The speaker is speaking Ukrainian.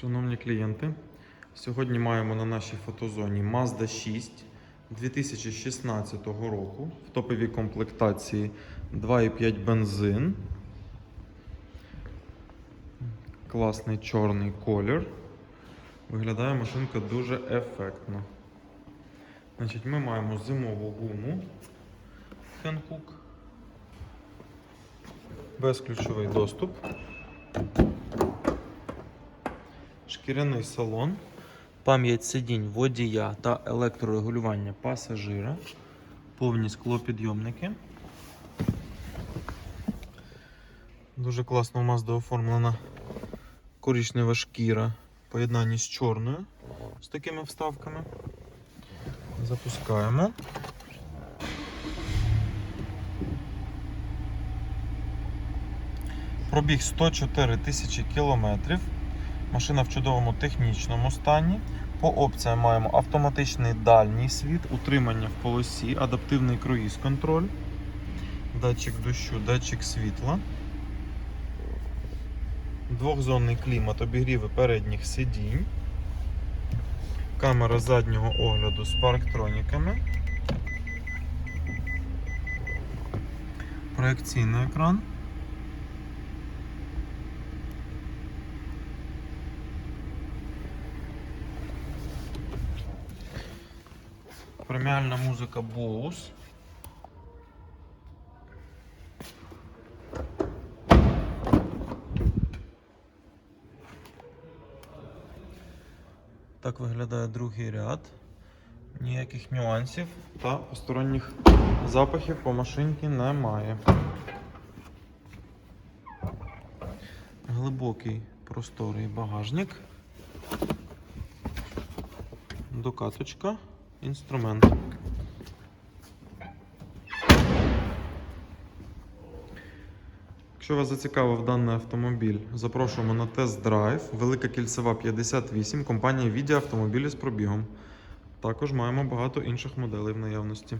Шановні клієнти, сьогодні маємо на нашій фотозоні Mazda 6 2016 року в топовій комплектації 2,5 бензин. Класний чорний колір. Виглядає машинка дуже ефектно. Значить, ми маємо зимову гуму Hankook. Безключовий доступ. Шкіряний салон, пам'ять сидінь водія та електрорегулювання пасажира, повні склопідйомники. Дуже класно у Mazda оформлена коричнева шкіра в поєднанні з чорною з такими вставками. Запускаємо. Пробіг 104 тисячі кілометрів. Машина в чудовому технічному стані. По опціям маємо автоматичний дальній світ, утримання в полосі, адаптивний круїз контроль, датчик дощу, датчик світла, двохзонний клімат, обігріви передніх сидінь, камера заднього огляду з парктроніками, проекційний екран. Преміальна музика Bose. Так виглядає другий ряд. Ніяких нюансів та посторонніх запахів по машинці немає. Глибокий просторий багажник. Докаточка, інструмент. Якщо вас зацікавив даний автомобіль, запрошуємо на тест-драйв. Велика кільцева 58, компанія Віді автомобілі з пробігом. Також маємо багато інших моделей в наявності.